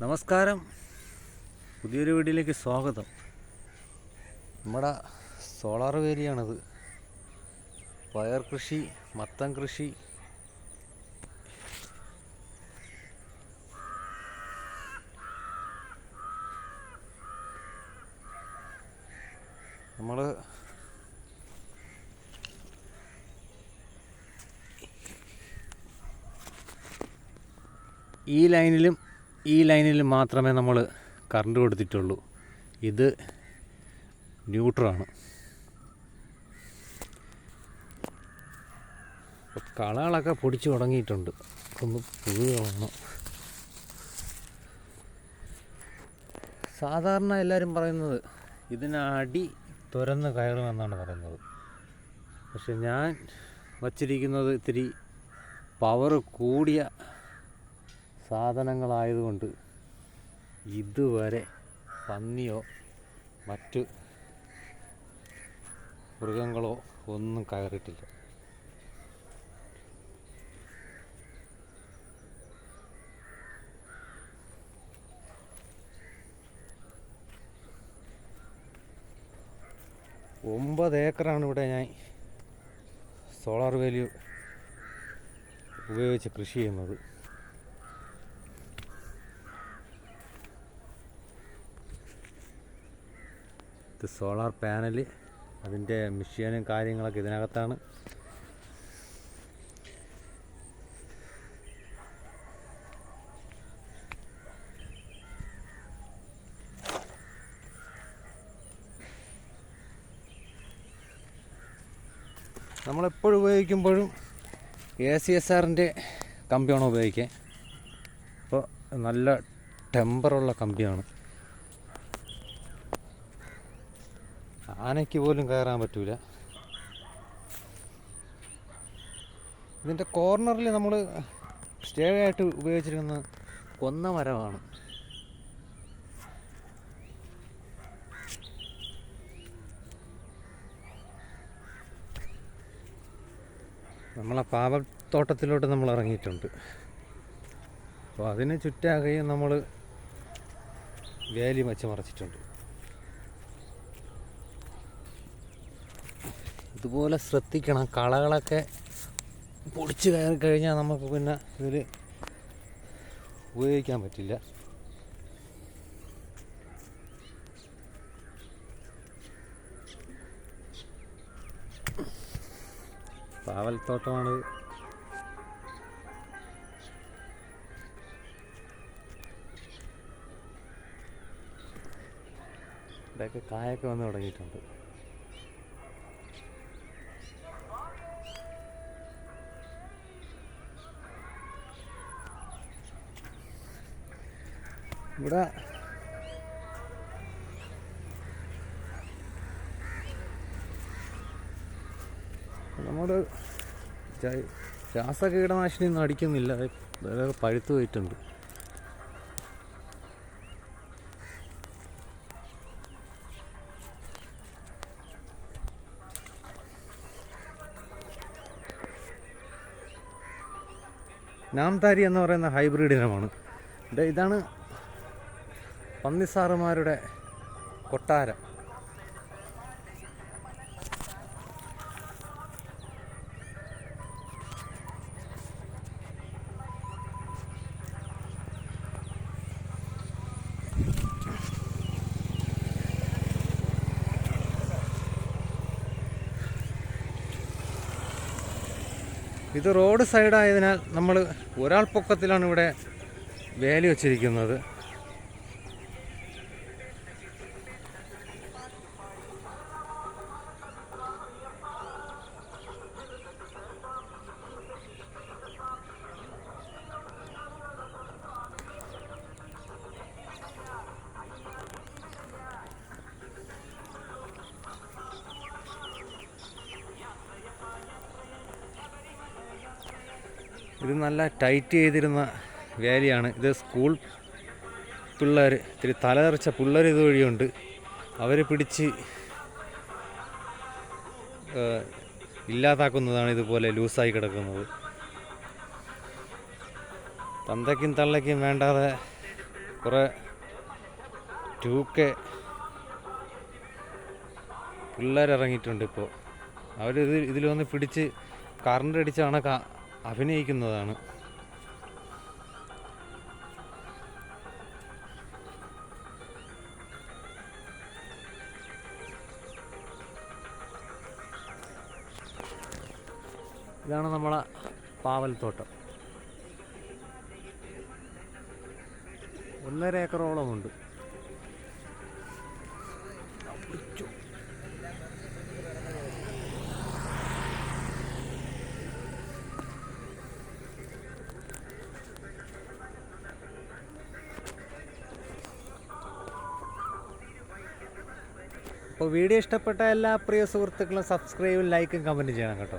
നമസ്കാരം. പുതിയൊരു വീഡിയോയിലേക്ക് സ്വാഗതം. നമ്മുടെ സോളാർ വേലിയാണിത്. പയർ കൃഷി മത്തം കൃഷി. നമ്മൾ ഈ ലൈനിലും ഈ ലൈനിൽ മാത്രമേ നമ്മൾ കറണ്ട് കൊടുത്തിട്ടുള്ളൂ. ഇത് ന്യൂട്രാണ്. കളകളൊക്കെ പൊടിച്ചു തുടങ്ങിയിട്ടുണ്ട്. ഒന്ന് പുഴുകളാണ് സാധാരണ എല്ലാവരും പറയുന്നത് ഇതിനടി തുരന്ന് കയറുമെന്നാണ് പറയുന്നത്. പക്ഷെ ഞാൻ വച്ചിരിക്കുന്നത് ഇത്തിരി പവർ കൂടിയ സാധനങ്ങളായതുകൊണ്ട് ഇതുവരെ പന്നിയോ മറ്റ് മൃഗങ്ങളോ ഒന്നും കയറിയിട്ടില്ല. ഒമ്പത് ഏക്കറാണ് ഇവിടെ ഞാൻ സോളാർ വാല്യൂ ഉപയോഗിച്ച് കൃഷി ചെയ്യുന്നത്. ഇത് സോളാർ പാനൽ അതിന്റെ മെഷീനും കാര്യങ്ങളൊക്കെ ഇതിനകത്താണ്. നമ്മളെപ്പോഴും ഉപയോഗിക്കുമ്പോഴും എ സി എസ് ആറിന്റെ കമ്പിയാണ് ഉപയോഗിക്കുക. അപ്പോൾ നല്ല ടെമ്പറുള്ള കമ്പിയാണ്. ആനയ്ക്ക് പോലും കയറാൻ പറ്റൂല. ഇതിന്റെ കോർണറിൽ നമ്മൾ സ്റ്റേ ആയിട്ട് ഉപയോഗിച്ചിരിക്കുന്ന കൊന്ന മരമാണ്. നമ്മളെ പാവത്തോട്ടത്തിലോട്ട് നമ്മൾ ഇറങ്ങിയിട്ടുണ്ട്. അപ്പോൾ അതിന് ചുറ്റാകെയും നമ്മൾ വേലി വെച്ച് മറച്ചിട്ടുണ്ട്. ഇതുപോലെ ശ്രദ്ധിക്കണം. കളകളൊക്കെ പൊടിച്ച് കയറി കഴിഞ്ഞാൽ നമുക്ക് പിന്നെ ഇതിൽ ഉപയോഗിക്കാൻ പറ്റില്ല. പാവൽത്തോട്ടമാണ്. ഇവിടെയൊക്കെ കായൊക്കെ വന്ന് തുടങ്ങിയിട്ടുണ്ട്. ഇവിടെ. നമ്മുടെ രാസ കീടനാശിനി ഒന്നും അടിക്കുന്നില്ല. അതൊക്കെ പഴുത്തു പോയിട്ടുണ്ട്. നാംതാരി എന്ന് പറയുന്ന ഹൈബ്രിഡ് ഇനമാണ്. ഇതാണ് പന്നിസാറുമാരുടെ കൊട്ടാരം. ഇത് റോഡ് സൈഡായതിനാൽ നമ്മൾ ഒരാൾ പൊക്കത്തിലാണ് ഇവിടെ വേലി വച്ചിരിക്കുന്നത്. ഇത് നല്ല ടൈറ്റ് ചെയ്തിരുന്ന വേലിയാണ്. ഇത് സ്കൂൾ പിള്ളേർ ഇത്തിരി തലതെറിച്ച പിള്ളേർ ഇതുവഴിയുണ്ട് അവരെ പിടിച്ച് ഇല്ലാതാക്കുന്നതാണ് ഇതുപോലെ ലൂസായി കിടക്കുന്നത്. തന്തയ്ക്കും തള്ളയ്ക്കും വേണ്ടാതെ കുറേ ടൂക്കെ പിള്ളേരിറങ്ങിയിട്ടുണ്ട് ഇപ്പോൾ. അവരിത് ഇതിൽ വന്ന് പിടിച്ച് കറണ്ട് അടിച്ചാണ് അഭിനയിക്കുന്നതാണ്. ഇതാണ് നമ്മളെ പാവൽത്തോട്ടം ഒന്നര ഏക്കറോളമുണ്ട്. അപ്പോൾ വീഡിയോ ഇഷ്ടപ്പെട്ട എല്ലാ പ്രിയ സുഹൃത്തുക്കളും സബ്സ്ക്രൈബും ലൈക്കും കമന്റും ചെയ്യണം കേട്ടോ.